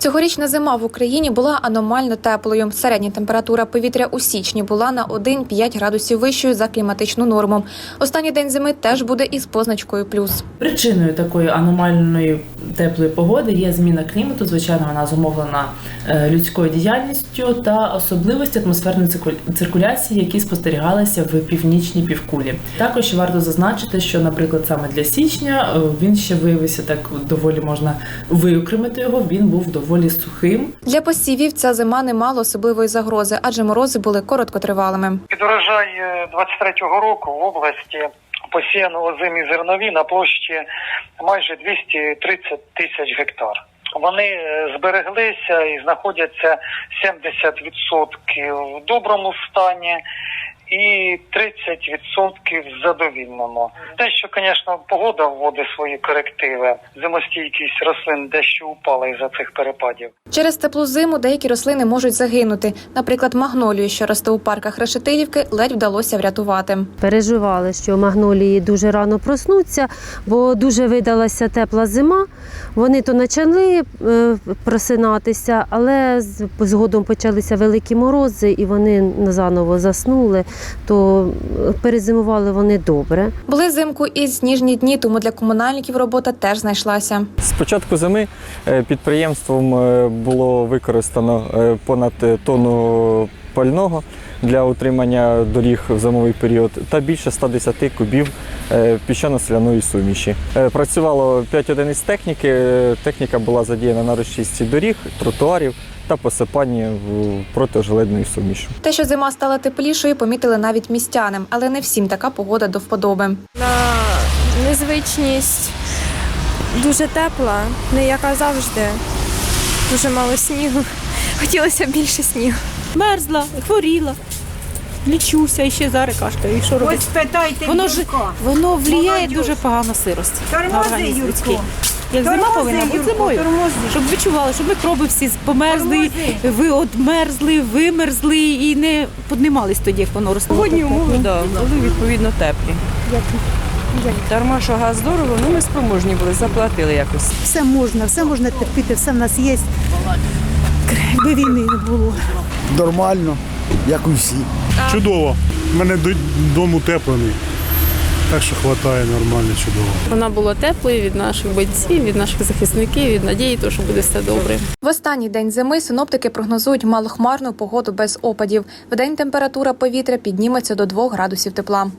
Цьогорічна зима в Україні була аномально теплою. Середня температура повітря у січні була на 1-5 градусів вищою за кліматичну норму. Останній день зими теж буде із позначкою плюс. Причиною такої аномальної теплої погоди є зміна клімату. Звичайно, вона зумовлена е, людською діяльністю та особливості атмосферної цирку- циркуляції, які спостерігалися в північній півкулі. Також варто зазначити, що, наприклад, саме для січня е, він ще виявився так доволі можна виокремити його. Він був доволі сухим. Для посівів ця зима не мала особливої загрози, адже морози були короткотривалими. Під урожай е, 23-го року в області посіяно озимі зернові на площі майже 230 тисяч гектар. Вони е, збереглися і знаходяться 70% в доброму стані і 30% в задовільному. Дещо, звісно, погода вводить свої корективи. Зимостійкість рослин дещо упала із-за цих перепадів. Через теплу зиму деякі рослини можуть загинути. Наприклад, магнолію, що росте у парках Решетилівки, ледь вдалося врятувати. Переживали, що магнолії дуже рано проснуться, бо дуже видалася тепла зима. Вони то почали е, просинатися, але згодом почалися великі морози, і вони заново заснули. То е, перезимували вони добре. Були зимку і сніжні дні, тому для комунальників робота теж знайшлася. З початку зими е, підприємством е, було використано понад тонну пального для утримання доріг в зимовий період та більше 110 кубів е, піщано-соляної суміші. Е, Працювало 5 одиниць техніки. Техніка була задіяна на розчистці доріг, тротуарів та посипанні в- протижеледною сумішю. Те, що зима стала теплішою, помітили навіть містяни, але не всім така погода до вподоби. на незвичність дуже тепла, не яка завжди. Дуже мало снігу. Хотілося більше снігу. Мерзла, хворіла. Лічуся і ще зараз кашкаю. І що Ось робити? спитайте Воно ж Юрка. воно Молодь. дуже погано сирость. на Тормози, організм людський. Юрко. Як зима Тормози, повинна бути Юрко, зимою, тормози. щоб відчували, щоб мікроби всі померзли, Тормози. ви одмерзли, вимерзли і не піднімались тоді, як воно росло. Погодні умови да, були відповідно теплі. Дарма, що газ дорого, ну ми спроможні були, заплатили якось. Все можна, все можна терпіти, все в нас є. Якби війни не було. Нормально, як у всі. Чудово. У мене до- дом утеплений. Так що вистачає нормально, чудово. Вона була теплою від наших бойців, від наших захисників, від надії, то, що буде все добре. В останній день зими синоптики прогнозують малохмарну погоду без опадів. Вдень температура повітря підніметься до 2 градусів тепла.